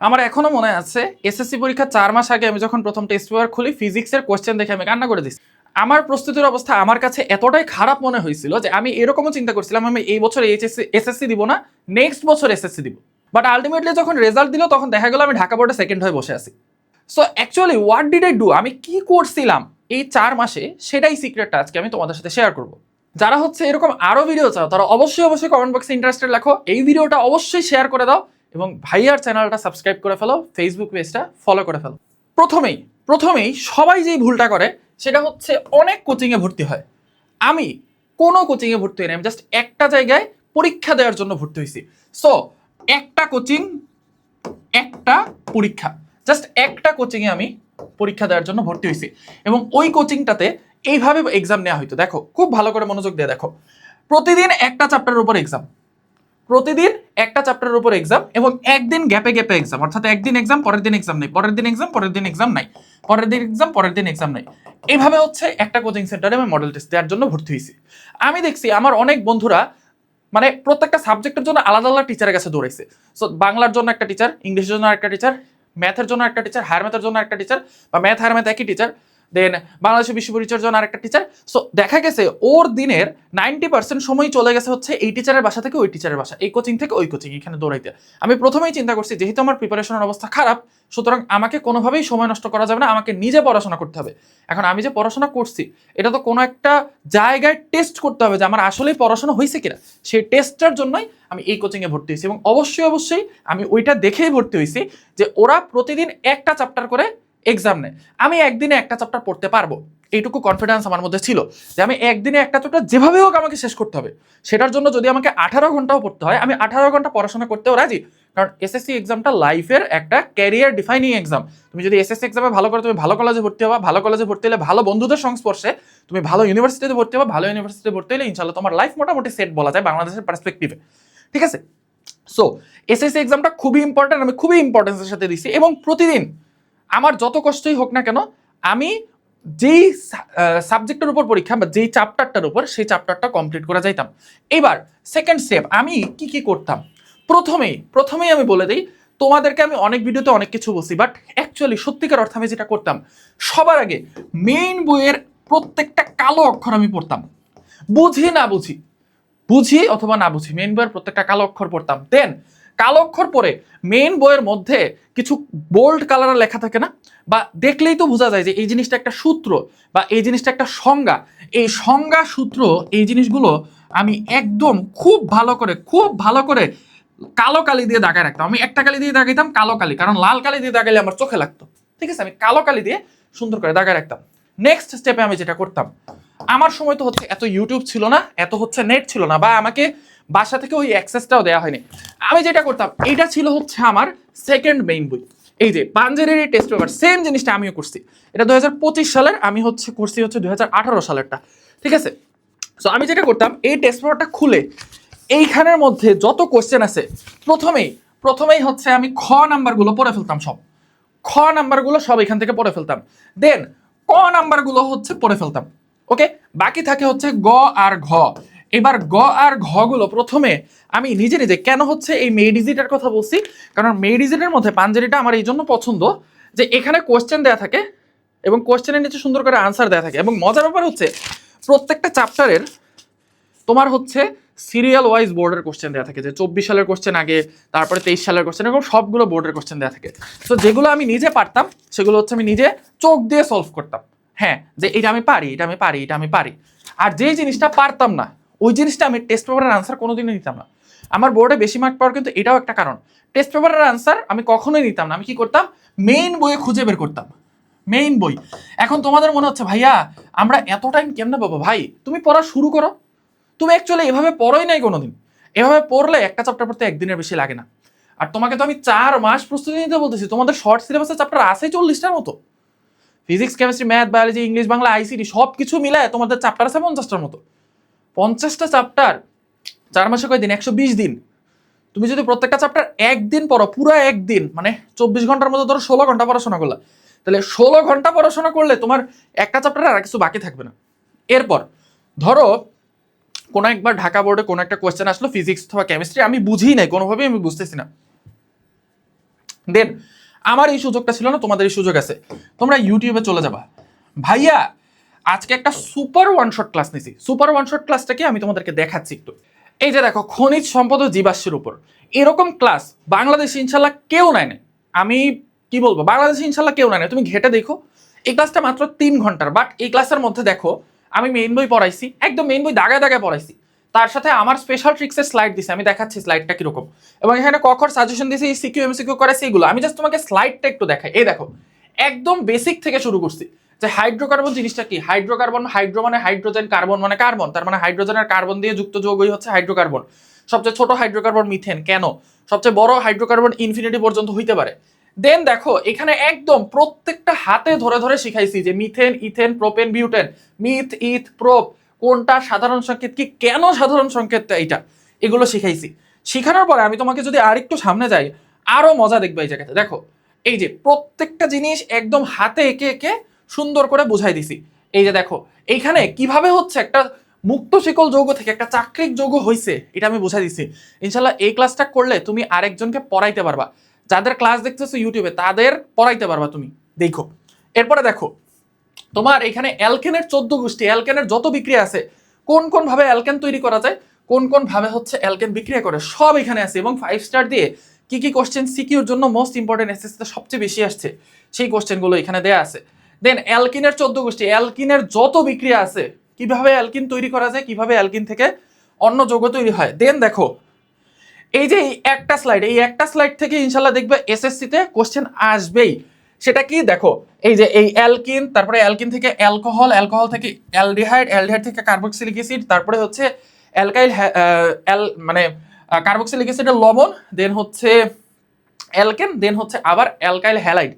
আমার এখনও মনে আছে এসএসসি পরীক্ষা চার মাস আগে আমি যখন প্রথম টেস্ট পেপার খুলি ফিজিক্সের কোশ্চেন দেখে আমি কান্না করে দিচ্ছি আমার প্রস্তুতির অবস্থা আমার কাছে এতটাই খারাপ মনে হয়েছিল যে আমি এরকমও চিন্তা করছিলাম, আমি এই বছর এইচএসসি এসএসসি দিব না নেক্সট বছর এসএসসি দিব। বাট আলটিমেটলি যখন রেজাল্ট দিল, তখন দেখা গেল আমি ঢাকা বোর্ডে সেকেন্ড হয়ে বসে আছি। So actually what did I do আমি কি করছিলাম এই চার মাসে, সেটাই সিক্রেটটা আজকে আমি তোমাদের সাথে শেয়ার করব। যারা হচ্ছে এরকম আরও ভিডিও চাও, তারা অবশ্যই অবশ্যই কমেন্ট বক্সে ইন্টারেস্টেড লেখো। এই ভিডিওটা অবশ্যই শেয়ার করে দাও। এবং ভাইয়ার চ্যানেলটা সাবস্ক্রাইব করে ফেলো ফেসবুক পেজটা ফলো করে ফেলো। প্রথমেই প্রথমেই সবাই যেই ভুলটা করে, সেটা হচ্ছে অনেক কোচিংয়ে ভর্তি হয়। আমি কোনো কোচিংয়ে ভর্তি হইনি আমি জাস্ট একটা জায়গায় পরীক্ষা দেওয়ার জন্য ভর্তি হয়েছি সো একটা কোচিং একটা পরীক্ষা। জাস্ট একটা কোচিংয়ে আমি পরীক্ষা দেওয়ার জন্য ভর্তি হয়েছি এবং ওই কোচিংটাতে এইভাবে এক্সাম নেওয়া হইতো। দেখো, খুব ভালো করে মনোযোগ দিয়ে দেখো। প্রতিদিন একটা চ্যাপ্টারের উপর এক্সাম প্রতিদিন একটা চ্যাপ্টারের উপর এক্সাম এবং একদিন গ্যাপে গ্যাপে এক্সাম অর্থাৎ একদিন এক্সাম পরের দিন এক্সাম নেই, পরের দিন এক্সাম পরের দিন এক্সাম নাই, পরের দিন এক্সাম পরের দিন এক্সাম নাই। এইভাবে হচ্ছে একটা কোচিং সেন্টারে আমি মডেল টেস্ট দেওয়ার জন্য ভর্তি হয়েছি। আমি দেখছি আমার অনেক বন্ধুরা মানে প্রত্যেকটা সাবজেক্টের জন্য আলাদা আলাদা টিচারের কাছে দৌড়াইছে। সো বাংলার জন্য একটা টিচার ইংলিশের জন্য একটা টিচার ম্যাথের জন্য একটা টিচার হায়ার ম্যাথের জন্য একটা টিচার বা ম্যাথ হায়ার ম্যাথ একই টিচার দেন বাংলাদেশের বিশ্ব পরিচয়ের জন্য আরেকটা টিচার সো দেখা গেছে ওর দিনের নাইনটি পার্সেন্ট সময় চলে গেছে হচ্ছে এই টিচারের বাসা থেকে ওই টিচারের বাসা, এই কোচিং থেকে ওই কোচিং এখানে দৌড়াইতে। আমি প্রথমেই চিন্তা করছি, যেহেতু আমার প্রিপারেশনের অবস্থা খারাপ, সুতরাং আমাকে কোনোভাবেই সময় নষ্ট করা যাবে না, আমাকে নিজে পড়াশোনা করতে হবে। এখন আমি যে পড়াশোনা করছি, এটা তো কোনো একটা জায়গায় টেস্ট করতে হবে যে আমার আসলেই পড়াশোনা হয়েছে কিনা। সেই টেস্টটার জন্যই আমি এই কোচিংয়ে ভর্তি হয়েছি এবং অবশ্যই অবশ্যই আমি ওইটা দেখেই ভর্তি হয়েছি যে ওরা প্রতিদিন একটা চ্যাপ্টার করে এক্সাম নেয়। আমি একদিনে একটা চ্যাপ্টার পড়তে পারব, এইটুকু কনফিডেন্স আমার মধ্যে ছিল যে আমি একদিনে একটা চ্যাপ্টার যেভাবে হোক আমাকে শেষ করতে হবে। সেটার জন্য যদি আমাকে আঠারো ঘন্টাও পড়তে হয়, আমি আঠারো ঘণ্টা পড়াশোনা করতেও রাজি। কারণ এসএসসি এক্সামটা লাইফের একটা ক্যারিয়ার ডিফাইনিং এক্সাম তুমি যদি এসএসসি এক্সামে ভালো করে, তুমি ভালো কলেজে ভর্তি হবা, ভালো কলেজে ভর্তি হলে ভালো বন্ধুদের সংস্পর্শে, তুমি ভালো ইউনিভার্সিটিতে ভর্তি হবা, ভালো ইউনিভার্সিটিতে ভর্তি হলে ইনশাল্লাহ তোমার লাইফ মোটামুটি সেট বলা যায় বাংলাদেশের পার্সপেক্টিভে ঠিক আছে? সো এসএসসি এক্সামটা খুবই ইম্পর্টেন্ট আমি খুবই ইম্পর্টেন্সের সাথে দিচ্ছি এবং প্রতিদিন আমার যত কষ্টই হোক না কেন, আমি যেই সাবজেক্টের উপর পরীক্ষা বা যেই চ্যাপ্টারটার উপর সেই চ্যাপ্টারটা কমপ্লিট করে যাইতাম। এবার সেকেন্ড স্টেপ আমি কি কি করতাম? প্রথমেই প্রথমেই আমি বলে দিই, তোমাদেরকে আমি অনেক ভিডিওতে অনেক কিছু বলছি বাট অ্যাকচুয়ালি সত্যিকার অর্থে আমি যেটা করতাম, সবার আগে মেইন বইয়ের প্রত্যেকটা কালো অক্ষর আমি পড়তাম। বুঝি না বুঝি? বুঝি অথবা না বুঝি মেইন বইয়ের প্রত্যেকটা কালো অক্ষর পড়তাম। দেন কালো অক্ষর পরে মেইন বইয়ের মধ্যে কিছু বোল্ড কালারের লেখা থাকে না? বা দেখলেই তো বোঝা যায় যে এই জিনিসটা একটা সূত্র বা এই জিনিসটা একটা সংজ্ঞা। এই সংজ্ঞা, সূত্র, এই জিনিসগুলো আমি একদম খুব ভালো করে, খুব ভালো করে কালো কালি দিয়ে দাগায় রাখতাম। আমি একটা কালি দিয়ে দাগাইতাম কালো কালি, কারণ লাল কালি দিয়ে দাগাইলে আমার চোখে লাগতো। ঠিক আছে? আমি কালো কালি দিয়ে সুন্দর করে দাগায় রাখতাম। নেক্সট স্টেপে আমি যেটা করতাম, আমার সময় তো হচ্ছে এত ইউটিউব ছিল না, এত হচ্ছে নেট ছিল না, বা আমাকে বাসা থেকে ওই অ্যাক্সেসটাও দেওয়া হয়নি। আমি যেটা করতাম এটা ছিল হচ্ছে আমার সেকেন্ড মেইন বই। এই যে পাঞ্জেরির টেস্ট পেপার সেম জিনিসটা আমিও করছি। এটা দু হাজার পঁচিশ সালের, আমি হচ্ছে করছি হচ্ছে দু হাজার আঠারো সালেরটা। ঠিক আছে? সো আমি যেটা করতাম, এই টেস্ট পেপারটা খুলে এইখানের মধ্যে যত কোশ্চেন আছে, প্রথমেই প্রথমেই হচ্ছে আমি খ নাম্বারগুলো পড়ে ফেলতাম সব। খ নাম্বারগুলো সব এখান থেকে পড়ে ফেলতাম। দেন ক নাম্বারগুলো হচ্ছে পড়ে ফেলতাম। ওকে বাকি থাকে হচ্ছে গ আর ঘ। এবার গ আর ঘ গুলো প্রথমে আমি নিজে নিজে, কেন হচ্ছে এই মেডিজিটার কথা বলছি? কারণ মেডিজিটের মধ্যে পাঞ্জারিটা আমার এই জন্য পছন্দ যে এখানে কোয়েশ্চেন দেয়া থাকে এবং কোশ্চেনের নিচে সুন্দর করে আনসার দেয়া থাকে। এবং মজার ব্যাপার হচ্ছে, প্রত্যেকটা চ্যাপ্টারের তোমার হচ্ছে সিরিয়াল ওয়াইজ বোর্ডের কোশ্চেন দেওয়া থাকে। যে চব্বিশ সালের কোশ্চেন আগে, তারপরে তেইশ সালের কোশ্চেন এরকম সবগুলো বোর্ডের কোশ্চেন দেওয়া থাকে। তো যেগুলো আমি নিজে পারতাম, সেগুলো হচ্ছে আমি নিজে চোখ দিয়ে সলভ করতাম। হ্যাঁ যে এটা আমি পারি, এটা আমি পারি, এটা আমি পারি। আর যে জিনিসটা পারতাম না ওই জিনিসটা আমি টেস্ট পেপারের আনসার কোনোদিনই নিতাম না। আমার বোর্ডে বেশি মার্ক পাওয়ার কিন্তু এটাও একটা কারণ। টেস্ট পেপারের আনসার আমি কখনোই নিতাম না। আমি কি করতাম? মেইন বইয়ে খুঁজে বের করতাম। মেইন বই। এখন তোমাদের মনে হচ্ছে, ভাইয়া, আমরা এত টাইম কেমনে পাবো? ভাই, তুমি পড়া শুরু করো। তুমি অ্যাকচুয়ালি এভাবে পড়োই নাই কোনোদিন। এভাবে পড়লে একটা চ্যাপ্টার পড়তে একদিনের বেশি লাগে না। আর তোমাকে তো আমি চার মাস প্রস্তুতি নিতে বলতেছি। তোমাদের শর্ট সিলেবাসের চ্যাপ্টার আছে চল্লিশটার মতো। Physics chemistry math biology English Bangla ICT সব কিছু মিলায় তোমাদের চ্যাপ্টার আছে পঞ্চাশটার মতো। পঞ্চাশটা চ্যাপ্টার চার মাসে কয়দিন একশো বিশ দিন। তুমি যদি প্রত্যেকটা চ্যাপ্টার একদিন পড়ো, পুরো একদিন মানে চব্বিশ ঘণ্টার মধ্যে ধরো ষোলো ঘণ্টা পড়াশোনা করলা, তাহলে ষোলো ঘণ্টা পড়াশোনা করলে তোমার একটা চ্যাপ্টার আর কিছু বাকি থাকবে না। এরপর, ধরো, কোনো একবার ঢাকা বোর্ডে কোনো একটা কোয়েশ্চেন আসলো ফিজিক্স অথবা কেমিস্ট্রি আমি বুঝি নাই, কোনোভাবেই আমি বুঝতেছি না। দেন আমার এই সুযোগটা ছিল না, তোমাদের এই সুযোগ আছে। তোমরা ইউটিউবে চলে যাবা। ভাইয়া আজকে একটা সুপার ওয়ান শট ক্লাস নিছি। সুপার ওয়ান শট ক্লাসটাকে আমি তোমাদেরকে দেখাচ্ছি একটু। এই যে দেখো, খনিজ সম্পদ ও জীবাশ্মের উপর। এরকম ক্লাস বাংলাদেশে ইনশাল্লাহ কেউ নেয় না আমি কি বলব, বাংলাদেশে ইনশাল্লাহ কেউ নেয় না তুমি ঘেটে দেখো, এই ক্লাসটা মাত্র তিন ঘণ্টার। বাট এই ক্লাসের মধ্যে দেখো, আমি মেইন বই পড়াইছি, একদম মেইন বই দাগায় দাগায় পড়াইছি। তার সাথে আমার স্পেশাল ট্রিক্সের স্লাইড দিছি, আমি দেখাচ্ছি স্লাইডটা কীরকম। এবং এখানে কখর সাজেশন দিয়েছি সিকিউ এমসিকিউ করেছি এগুলো। আমি জাস্ট তোমাকে স্লাইডটা একটু দেখাই। এই দেখো, একদম বেসিক থেকে শুরু করছি। যে হাইড্রোকার্বন জিনিসটা কি? হাইড্রোকার্বন হাইড্রো মানে হাইড্রোজেন কার্বন মানে কার্বন তার মানে হাইড্রোজেন আর কার্বন দিয়ে যুক্ত যৌগই হচ্ছে হাইড্রোকার্বন সবচেয়ে ছোট হাইড্রোকার্বন মিথেন কেন? সবচেয়ে বড় হাইড্রোকার্বন ইনফিনিটি পর্যন্ত হইতে পারে। দেন দেখো, এখানে একদম প্রত্যেকটা হাতে ধরে ধরে শিখাইছি যে methane ethane propane butane meth eth prop কোনটা সাধারণ সংকেত কি? কেন সাধারণ সংকেতটা এইটা? এগুলো শিখাইছি। শিখানোর পরে আমি তোমাকে যদি আরেকটু সামনে যাই, আরও মজা দেখবে এই জায়গাতে। দেখো, এই যে প্রত্যেকটা জিনিস একদম হাতে এঁকে এঁকে সুন্দর করে বুঝাই দিছি। এই যে দেখো, এইখানে কীভাবে হচ্ছে একটা মুক্ত শিকল যৌগ থেকে একটা চাকরিক যৌগ হয়েছে এটা আমি বুঝাই দিছি। ইনশাল্লাহ এই ক্লাসটা করলে তুমি আরেকজনকে পড়াইতে পারবা। যাদের ক্লাস দেখতেছো ইউটিউবে, তাদের পড়াইতে পারবা তুমি। দেখো, এরপরে দেখো, তোমার এখানে অ্যালকেনের চোদ্দ গোষ্ঠী, অ্যালকেনের যত বিক্রিয়া আছে, কোন কোন ভাবে অ্যালকেন তৈরি করা যায়, কোন কোন ভাবে হচ্ছে অ্যালকেন বিক্রিয়া করে, সব এখানে আছে এবং ফাইভ স্টার দিয়ে কি কি কোশ্চেন সিকিউর জন্য মোস্ট ইম্পর্টেন্ট এসএসসিতে সবচেয়ে বেশি আসছে, সেই কোশ্চেনগুলো এখানে দেয়া আছে। দেন অ্যালকিনের চোদ্দ গোষ্ঠী অ্যালকিনের যত বিক্রিয়া আছে, কীভাবে অ্যালকিন তৈরি করা যায়, কীভাবে অ্যালকিন থেকে অন্য যৌগ তৈরি হয়? দেন দেখো, এই যে একটা স্লাইড এই একটা স্লাইড থেকে ইনশাল্লাহ দেখবে এসএসসিতে কোশ্চেন আসবেই। সেটা কি? দেখো, এই যে এই অ্যালকিন তারপরে অ্যালকিন থেকে অ্যালকোহল অ্যালকোহল থেকে অ্যালডিহাইড অ্যালডিহাইড থেকে কার্বক্সিলিক অ্যাসিড তারপরে হচ্ছে অ্যালকাইল অ্যাল মানে কার্বক্সিলিক অ্যাসিডের লবণ দেন হচ্ছে অ্যালকেন দেন হচ্ছে আবার অ্যালকাইল হ্যালাইড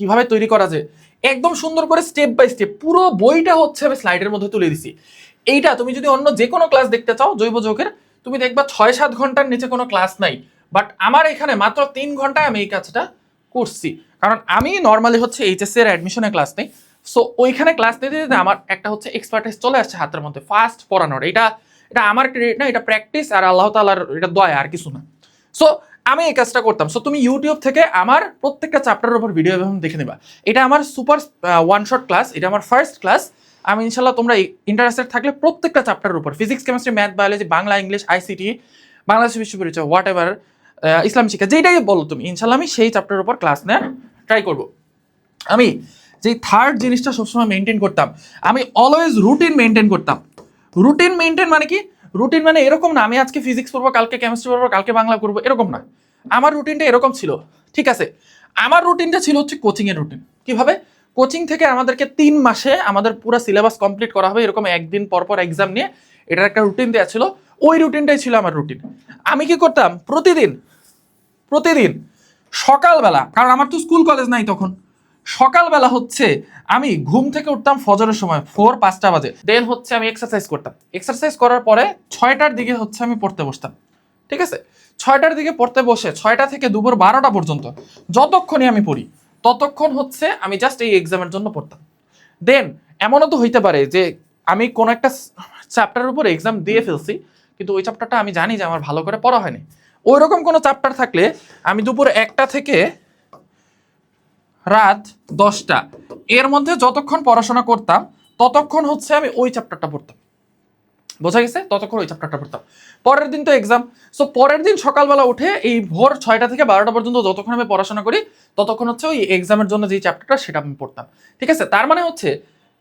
কীভাবে তৈরি করা যায়? একদম সুন্দর করে স্টেপ বাই স্টেপ পুরো বইটা হচ্ছে আমি স্লাইডের মধ্যে তুলে দিছি। এইটা তুমি যদি অন্য যে কোনো ক্লাস দেখতে চাও, জৈব যৌগের, তুমি দেখবা ছয় সাত ঘণ্টার নিচে কোনো ক্লাস নাই। বাট আমার এখানে মাত্র তিন ঘন্টায় আমি এই কাজটা করছি। কারণ আমি নর্মালি হচ্ছে এইচএসসি এর অ্যাডমিশনে ক্লাস নেই। সো ওইখানে ক্লাস নিতে নিতে আমার একটা হচ্ছে এক্সপার্টাইজ চলে আসছে হাতের মধ্যে ফাস্ট পড়ানোর। এটা এটা আমার ক্রেডিট না, এটা প্র্যাকটিস আর আল্লাহ তালার এটা দয়া, আর কিছু না। সো আমি এই কাজটা করতাম। সো তুমি ইউটিউব থেকে আমার প্রত্যেকটা চ্যাপ্টারের উপর ভিডিও দেখে নেবা। এটা আমার সুপার ওয়ান শট ক্লাস এটা আমার ফার্স্ট ক্লাস আমি ইনশাল্লাহ তোমরা ইন্টারেস্টেড থাকলে প্রত্যেকটা চ্যাপ্টারের উপর physics chemistry math biology Bangla English ICT Bangladesh বিশ্ব পরিচয় হোয়াট এভার ইসলাম শিক্ষা, যেটাই বলো তুমি ইনশাল্লাহ আমি সেই চ্যাপ্টারের উপর ক্লাস নেওয়ার ট্রাই করব। আমি যে থার্ড জিনিসটা সবসময় মেনটেন করতাম, আমি অলওয়েজ রুটিন মেনটেন করতাম। রুটিন মেনটেন মানে কি? রুটিন মানে এরকম না, আমি আজকে ফিজিক্স পড়ব, কালকে কেমিস্ট্রি পড়ব, কালকে বাংলা করব এরকম না আমার রুটিনটা এরকম ছিল, ঠিক আছে? আমার রুটিনটা ছিল হচ্ছে কোচিংয়ের রুটিন কীভাবে? কোচিং থেকে আমাদেরকে তিন মাসে আমাদের পুরো সিলেবাস কমপ্লিট করা হবে, এরকম একদিন পর পর এক্সাম নিয়ে। এটার একটা রুটিন দেওয়া ছিল, ওই রুটিনটাই ছিল আমার রুটিন আমি কি করতাম? প্রতিদিন প্রতিদিন সকালবেলা, কারণ আমার তো স্কুল কলেজ নাই তখন সকালবেলা হচ্ছে আমি ঘুম থেকে উঠতাম ফজরের সময় ফোর পাঁচটা বাজে। দেন হচ্ছে আমি এক্সারসাইজ করতাম। এক্সারসাইজ করার পরে ছয়টার দিকে হচ্ছে আমি পড়তে বসতাম। ঠিক আছে? ছয়টার দিকে পড়তে বসে ছয়টা থেকে দুপুর বারোটা পর্যন্ত যতক্ষণই আমি পড়ি, ততক্ষণ হচ্ছে আমি জাস্ট এই এক্সামের জন্য পড়তাম। দেন এমনও তো হইতে পারে যে আমি কোনো একটা চ্যাপ্টারের উপর এক্সাম দিয়ে ফেলছি, কিন্তু ওই চ্যাপ্টারটা আমি জানি যে আমার ভালো করে পড়া হয়নি। ওই রকম কোনো চ্যাপ্টার থাকলে আমি দুপুর একটা থেকে রাত দশটা। এর মধ্যে যতক্ষণ পড়াশোনা করতাম, ততক্ষণ হচ্ছে আমি ওই চ্যাপ্টারটা পড়তাম। বোঝা গেছে? ততক্ষণ ওই চ্যাপ্টারটা পড়তাম। পরের দিন তো এক্সাম সো পরের দিন সকালবেলা উঠে এই ভোর ছয়টা থেকে বারোটা পর্যন্ত যতক্ষণ আমি পড়াশোনা করি, ততক্ষণ হচ্ছে ওই এক্সামের জন্য যে চ্যাপ্টারটা সেটা আমি পড়তাম। ঠিক আছে? তার মানে হচ্ছে,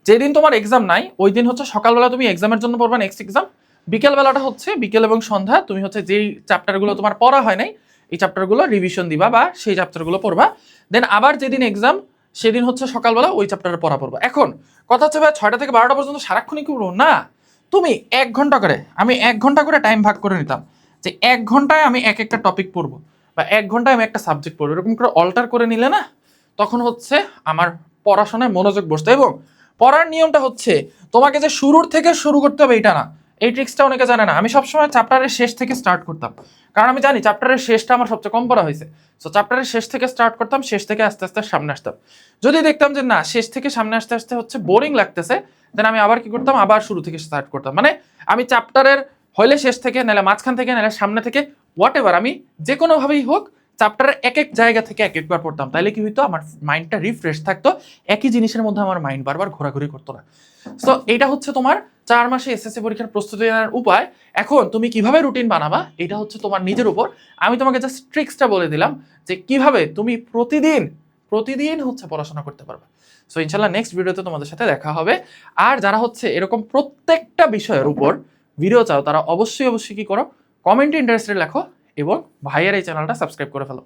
যেদিন তোমার এক্সাম নাই, ওই দিন হচ্ছে সকালবেলা তুমি এক্সামের জন্য পড়বা নেক্সট এক্সাম বিকেলবেলাটা হচ্ছে বিকেল এবং সন্ধ্যা, তুমি হচ্ছে যেই চ্যাপ্টারগুলো তোমার পড়া হয় নাই এই চ্যাপ্টারগুলো রিভিশন দিবা বা সেই চ্যাপ্টারগুলো পড়বা। দেন আবার যেদিন এক্সাম সেদিন হচ্ছে সকালবেলা ওই চ্যাপ্টারে পড়া পড়বা। এখন, কথা হচ্ছে ভাই, ছয়টা থেকে বারোটা পর্যন্ত সারাক্ষণই কি না। তুমি এক ঘণ্টা করে, আমি এক ঘণ্টা করে টাইম ভাগ করে নিতাম। যে এক ঘন্টায় আমি এক একটা টপিক পড়ব বা এক ঘন্টায় আমি একটা সাবজেক্ট পড়ব, এরকম করে অল্টার করে নিলে না, তখন হচ্ছে আমার পড়াশোনায় মনোযোগ বসতো। এবং পড়ার নিয়মটা হচ্ছে, তোমাকে যে শুরুর থেকে শুরু করতে হবে, এটা না। এই ট্রিক্সটা অনেকে জানে না। আমি সবসময় চ্যাপ্টারের শেষ থেকে স্টার্ট করতাম। কারণ আমি জানি চ্যাপ্টারের শেষটা আমার সবচেয়ে কম পড়া হয়েছে। সো চ্যাপ্টারের শেষ থেকে স্টার্ট করতাম, শেষ থেকে আস্তে আস্তে সামনে আসতাম। যদি দেখতাম যে, না, শেষ থেকে সামনে আসতে আসতে হচ্ছে বোরিং লাগতেছে দেন আমি আবার কি করতাম? আবার শুরু থেকে স্টার্ট করতাম। মানে আমি চ্যাপ্টারের হইলে শেষ থেকে, নাহলে মাঝখান থেকে, নাহলে সামনে থেকে হোয়াট এভার আমি যে কোনোভাবেই হোক চ্যাপ্টারের এক এক জায়গা থেকে এক একবার পড়তাম। তাহলে কি হইতো? আমার মাইন্ডটা রিফ্রেশ থাকতো। একই জিনিসের মধ্যে আমার মাইন্ড বারবার ঘোরাঘুরি করতো না। সো এটা হচ্ছে তোমার চার মাসে এসএসসি পরীক্ষার প্রস্তুতি নেওয়ার উপায়, এখন তুমি কীভাবে রুটিন বানাবা, এটা হচ্ছে তোমার নিজের উপর। আমি তোমাকে জাস্ট ট্রিক্সটা বলে দিলাম যে কীভাবে তুমি প্রতিদিন প্রতিদিন হচ্ছে পড়াশোনা করতে পারবে। সো ইনশাল্লাহ নেক্সট ভিডিওতে তোমাদের সাথে দেখা হবে। আর যারা হচ্ছে এরকম প্রত্যেকটা বিষয়ের উপর ভিডিও চাও, তারা অবশ্যই অবশ্যই কি করো? কমেন্টে ইন্টারেস্টেড লেখো এবং ভাইয়ের এই চ্যানেলটা সাবস্ক্রাইব করে ফেলো।